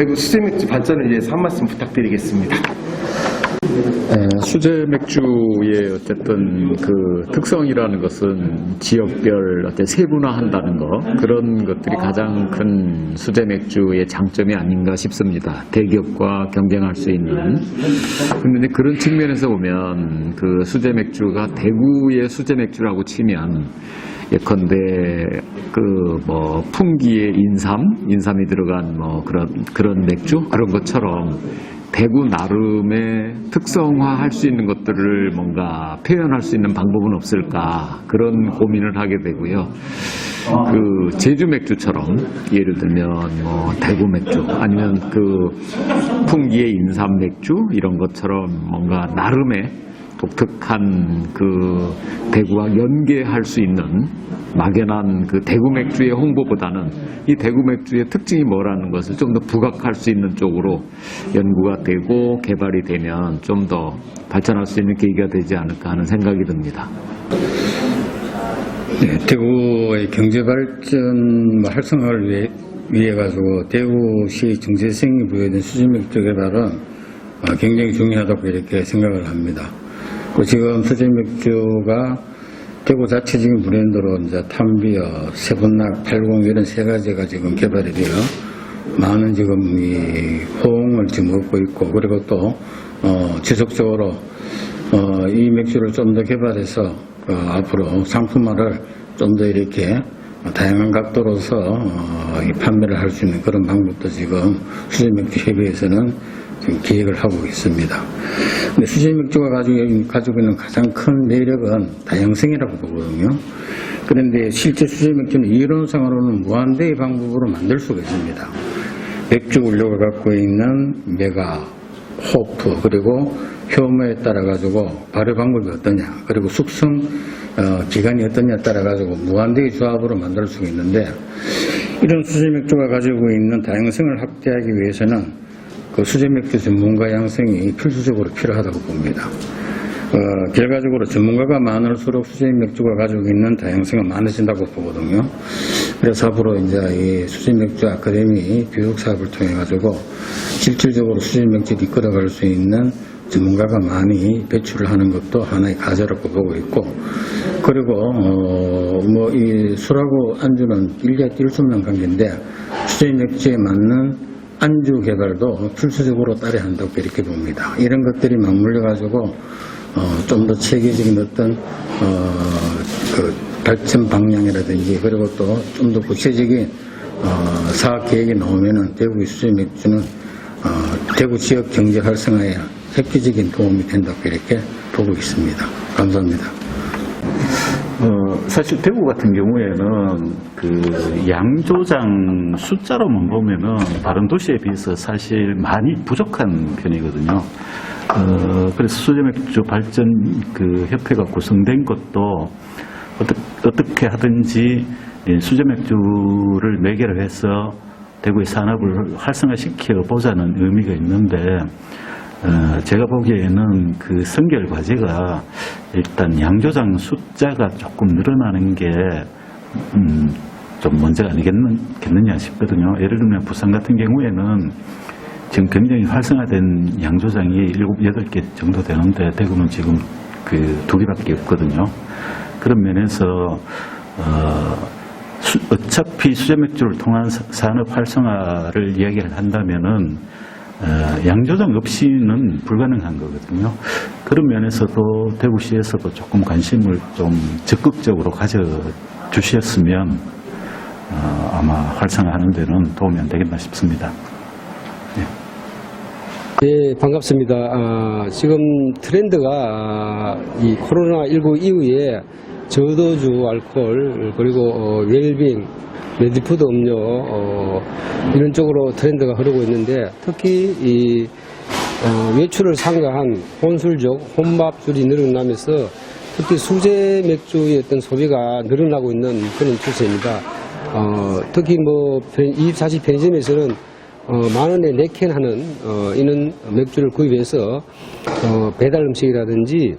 대구 수제 맥주 발전을 위해서 한 말씀 부탁드리겠습니다. 에, 수제 맥주의 어쨌든 그 특성이라는 것은 지역별 어떤 세분화한다는 거 그런 것들이 가장 큰 수제 맥주의 장점이 아닌가 싶습니다. 대기업과 경쟁할 수 있는. 이제 그런 측면에서 보면 그 수제 맥주가 대구의 수제 맥주라고 치면 예컨대 그 뭐 풍기의 인삼, 인삼이 들어간 뭐 그런 그런 맥주 그런 것처럼 대구 나름의 특성화할 수 있는 것들을 뭔가 표현할 수 있는 방법은 없을까 그런 고민을 하게 되고요. 그 제주 맥주처럼 예를 들면 뭐 대구 맥주 아니면 그 풍기의 인삼 맥주 이런 것처럼 뭔가 나름의 독특한 그 대구와 연계할 수 있는 막연한 그 대구 맥주의 홍보보다는 이 대구 맥주의 특징이 뭐라는 것을 좀 더 부각할 수 있는 쪽으로 연구가 되고 개발이 되면 좀 더 발전할 수 있는 계기가 되지 않을까 하는 생각이 듭니다. 네, 대구의 경제 발전 뭐 활성화를 위해, 위해 가지고 대구시 정체성이 부여된 수제맥주 개발은 어, 굉장히 중요하다고 이렇게 생각을 합니다. 그 지금 수제맥주가 대구 자체적인 브랜드로 이제 탐비어, 세분낙, 80 이런 세 가지가 지금 개발이 돼요. 많은 지금 이 호응을 지금 얻고 있고 그리고 또 어, 지속적으로 어, 이 맥주를 좀 더 개발해서 어, 앞으로 상품화를 좀 더 이렇게 다양한 각도로서 어, 이 판매를 할 수 있는 그런 방법도 지금 수제맥주협의회에서는 지금 기획을 하고 있습니다. 근데 수제맥주가 가지고, 가지고 있는 가장 큰 매력은 다양성이라고 보거든요. 그런데 실제 수제맥주는 이론상으로는 무한대의 방법으로 만들 수가 있습니다. 맥주 원료가 갖고 있는 메가, 호프, 그리고 효모에 따라 가지고 발효 방법이 어떠냐, 그리고 숙성 어, 기간이 어떠냐에 따라 가지고 무한대의 조합으로 만들 수가 있는데 이런 수제 맥주가 가지고 있는 다양성을 확대하기 위해서는 그 수제 맥주 전문가 양성이 필수적으로 필요하다고 봅니다. 어, 결과적으로 전문가가 많을수록 수제 맥주가 가지고 있는 다양성은 많아진다고 보거든요. 그래서 앞으로 이제 이 수제 맥주 아카데미 교육 사업을 통해 가지고 실질적으로 수제 맥주를 이끌어갈 수 있는 전문가가 많이 배출을 하는 것도 하나의 과제라고 보고 있고 그리고 어, 뭐 이 술하고 안주는 일리에 뛸수 없는 관계인데 수제 맥주에 맞는 안주 개발도 필수적으로 따라야 한다고 이렇게 봅니다. 이런 것들이 맞물려 가지고 어, 좀 더 체계적인 어떤 어, 그 발전 방향이라든지 그리고 또 좀 더 구체적인 어, 사업 계획이 나오면은 대구 수제 맥주는 어, 대구 지역 경제 활성화에 획기적인 도움이 된다고 이렇게 보고 있습니다. 감사합니다. 어, 사실 대구 같은 경우에는 그 양조장 숫자로만 보면은 다른 도시에 비해서 사실 많이 부족한 편이거든요. 어, 그래서 수제맥주 발전 그 협회가 구성된 것도 어떻게, 하든지 이 수제맥주를 매개로 해서 대구의 산업을 활성화시켜 보자는 의미가 있는데 어, 제가 보기에는 그 선결 과제가 일단 양조장 숫자가 조금 늘어나는 게, 음, 좀 문제가 아니겠느냐 싶거든요. 예를 들면 부산 같은 경우에는 지금 굉장히 활성화된 양조장이 7, 8개 정도 되는데 대구는 지금 그 두 개밖에 없거든요. 그런 면에서, 어, 수- 어차피 수제 맥주를 통한 사- 산업 활성화를 이야기를 한다면은 어, 양조장 없이는 불가능한 거거든요. 그런 면에서도 대구시에서도 조금 관심을 좀 적극적으로 가져주셨으면 어, 아마 활성화하는 데는 도움이 안 되겠나 싶습니다. 네, 반갑습니다. 아, 지금 트렌드가 아, 이 코로나19 이후에 저도주 알코올 그리고 어, 웰빙, 레디푸드 음료 어, 이런 쪽으로 트렌드가 흐르고 있는데 특히 이 어, 외출을 상가한 혼술족, 혼밥술이 늘어나면서 특히 수제 맥주의 어떤 소비가 늘어나고 있는 그런 추세입니다. 어, 특히 뭐 24시 편의점에서는 어, 만 원에 네 캔 하는 어, 이런 맥주를 구입해서 어, 배달 음식이라든지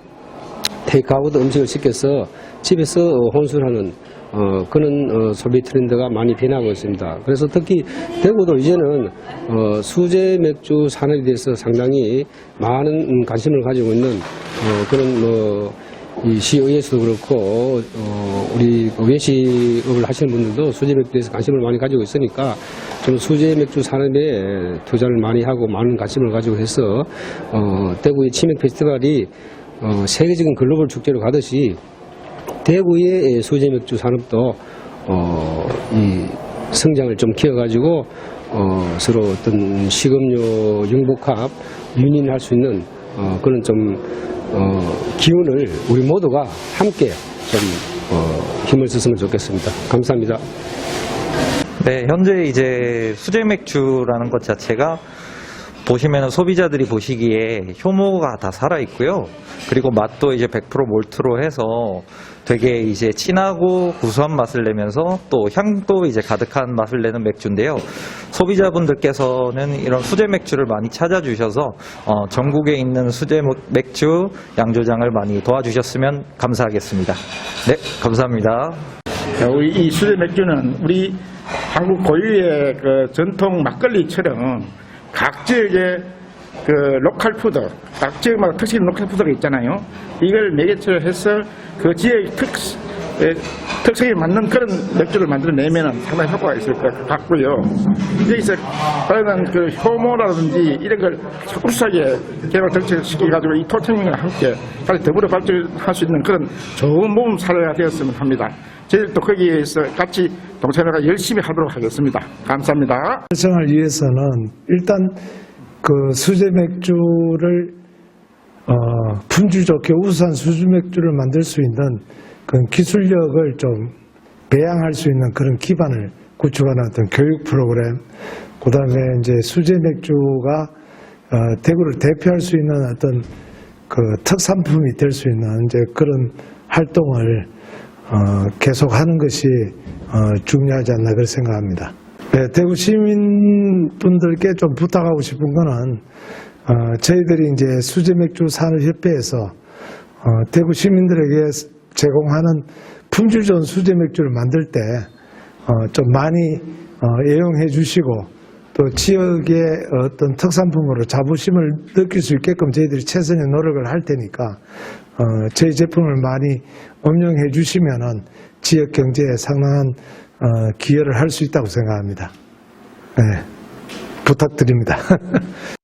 테이크아웃 음식을 시켜서 집에서 어, 혼술하는 어, 그런 어, 소비 트렌드가 많이 변하고 있습니다. 그래서 특히 대구도 이제는 어, 수제 맥주 산업에 대해서 상당히 많은 음, 관심을 가지고 있는 어, 그런 뭐, 이 시의회에서도 그렇고 어, 우리 그 외식업을 하시는 분들도 수제 맥주에 대해서 관심을 많이 가지고 있으니까 좀 수제 맥주 산업에 투자를 많이 하고 많은 관심을 가지고 해서 어, 대구의 치맥 페스티벌이 어, 세계적인 글로벌 축제로 가듯이 대구의 수제 맥주 산업도 어, 이 성장을 좀 키워가지고 어, 서로 어떤 식음료 융복합 윤인할 수 있는 어, 그런 좀 어, 기운을 우리 모두가 함께 좀 어, 힘을 썼으면 좋겠습니다. 감사합니다. 네, 현재 이제 수제 맥주라는 것 자체가 보시면 소비자들이 보시기에 효모가 다 살아 있고요. 그리고 맛도 이제 100% 몰트로 해서 되게 이제 진하고 구수한 맛을 내면서 또 향도 이제 가득한 맛을 내는 맥주인데요. 소비자분들께서는 이런 수제 맥주를 많이 찾아주셔서 어, 전국에 있는 수제 맥주 양조장을 많이 도와주셨으면 감사하겠습니다. 네, 감사합니다. 이 수제 맥주는 우리 한국 고유의 그 전통 막걸리처럼 각 지역의 그 로컬 푸드, 각 지역마다 특색인 로컬 푸드가 있잖아요. 이걸 매개체로 해서 그 지역의 특, 에, 특색에 맞는 그런 맥주를 만들어내면 상당히 효과가 있을 것 같고요. 여기서 다른 그 효모라든지 이런 걸 우수하게 개발 정책시켜가지고 이 토청과 함께 같이 더불어 발전할 수 있는 그런 좋은 몸 사례가 되었으면 합니다. 저희들도 거기에서 같이 동참해가 열심히 하도록 하겠습니다. 감사합니다. 활성을 위해서는 일단 그 수제 맥주를 어, 품질 좋게 우수한 수제 맥주를 만들 수 있는 그 기술력을 좀 배양할 수 있는 그런 기반을 구축하는 어떤 교육 프로그램, 그 다음에 이제 수제 맥주가 어, 대구를 대표할 수 있는 어떤 그 특산품이 될 수 있는 이제 그런 활동을 어, 계속하는 것이 어, 중요하지 않나 그렇게 생각합니다. 네, 대구 시민분들께 좀 부탁하고 싶은 거는 어, 저희들이 이제 수제 맥주 산업협회에서 어, 대구 시민들에게 제공하는 품질 좋은 수제 맥주를 만들 때 어, 좀 많이 어, 애용해 주시고 또 지역의 어떤 특산품으로 자부심을 느낄 수 있게끔 저희들이 최선의 노력을 할 테니까 어, 저희 제품을 많이 음용해 주시면은 지역 경제에 상당한 어, 기여를 할 수 있다고 생각합니다. 네, 부탁드립니다.